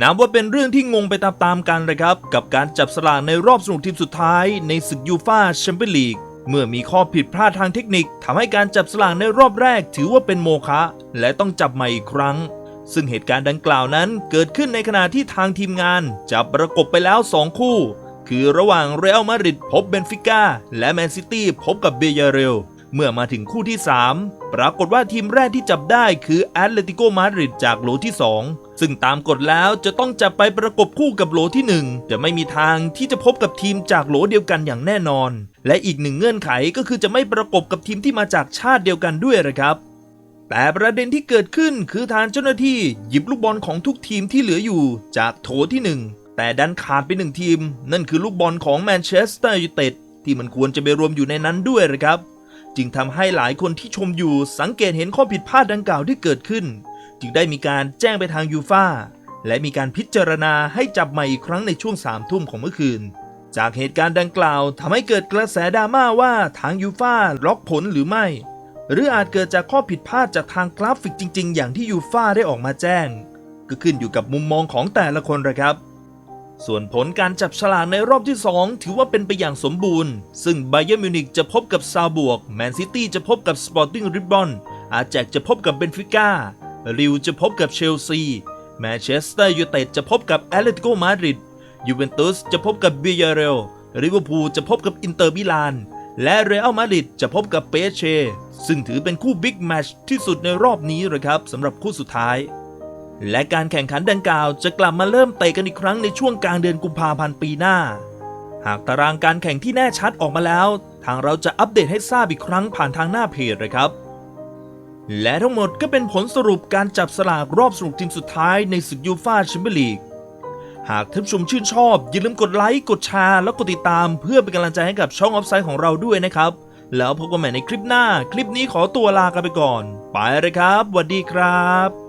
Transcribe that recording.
นับว่าเป็นเรื่องที่งงไปตามๆกันเลยครับ กับการจับสลากในรอบสนุกทีมสุดท้ายในศึกยูฟาแชมเปี้ยนลีกเมื่อมีข้อผิดพลาดทางเทคนิคทำให้การจับสลากในรอบแรกถือว่าเป็นโมฆะและต้องจับใหม่อีกครั้ง ซึ่งเหตุการณ์ดังกล่าวนั้นเกิดขึ้นในขณะที่ทางทีมงาน จับประกบไปแล้ว2คู่ คือระหว่างเรอัลมาดริดพบเบนฟิก้าและแมนซิตี้พบกับเบยาเรลเมื่อมาถึงคู่ที่ 3 ปรากฏว่าทีมแรกที่จับได้คือแอตเลติโกมาดริดจากโหลที่ 2 ซึ่งตามกฎแล้วจะต้องจับไปประกบคู่กับโหลที่ 1 จะไม่มีทางที่จะพบกับทีมจากโหลเดียวกันอย่างแน่นอน และอีกหนึ่งเงื่อนไขก็คือจะไม่ประกบกับทีมที่มาจากชาติเดียวกันด้วยนะครับแต่ประเด็นที่เกิดขึ้นคือทางเจ้าหน้าที่หยิบลูกบอลของทุกทีมที่เหลืออยู่จากโถที่ 1 แต่ดันขาดไปหนึ่งทีม นั่นคือลูกบอลของแมนเชสเตอร์ยูไนเต็ดที่มันควรจะไปรวมอยู่ในนั้นด้วยนะครับ จึงทำให้หลายคนที่ชมอยู่สังเกตเห็นข้อผิดพลาดดังกล่าวที่เกิดขึ้น จึงได้มีการแจ้งไปทางยูฟาและมีการพิจารณาให้จับใหม่อีกครั้งในช่วง3ามทุ่มของเมื่อคืน จากเหตุการณ์ดังกล่าวทำให้เกิดกระแสดราม่าว่าทางยูฟาล็อกผลหรือไม่ หรืออาจเกิดจากข้อผิดพลาดจากทางกราฟิกจริง ๆ อย่างที่ยูฟาได้ออกมาแจ้ง ก็ขึ้นอยู่กับมุมมองของแต่ละคนนะครับส่วนผลการจับฉลากในรอบที่ 2 ถือว่าเป็นไปอย่างสมบูรณ์ ซึ่งไบเยอร์มิวนิกจะพบกับซาบวก แมนซิตี้จะพบกับสปอร์ติ้งริบบอนอาแจกจะพบกับเบนฟิก้า ริวจะพบกับเชลซีแมนเชสเตอร์ยูไนเต็ดจะพบกับแอตเลติโกมาดริดยูเวนตุสจะพบกับเบียเรลลิเวอร์พูลจะพบกับอินเตอร์มิลาน และเรอัลมาดริดจะพบกับเปเช ซึ่งถือเป็นคู่บิ๊กแมชที่สุดในรอบนี้เลยครับสำหรับคู่สุดท้าย และการแข่งขันดังกล่าวจะกลับมาเริ่มเตะกันอีกครั้งในช่วงกลางเดือนกุมภาพันธ์ปีหน้า หากตารางการแข่งที่แน่ชัดออกมาแล้ว ทางเราจะอัปเดตให้ทราบอีกครั้งผ่านทางหน้าเพจเลยครับ และทั้งหมดก็เป็นผลสรุปการจับสลากรอบสรุปทีมสุดท้ายในศึกยูฟ่าแชมเปี้ยนลีก หากท่านผู้ชมชื่นชอบ อย่าลืมกดไลค์ กดแชร์ และกดติดตามเพื่อเป็นกำลังใจให้กับช่องออฟไซด์ของเราด้วยนะครับ แล้วพบกันใหม่ในคลิปหน้า คลิปนี้ขอตัวลากันไปก่อน ไปเลยครับสวัสดีครับ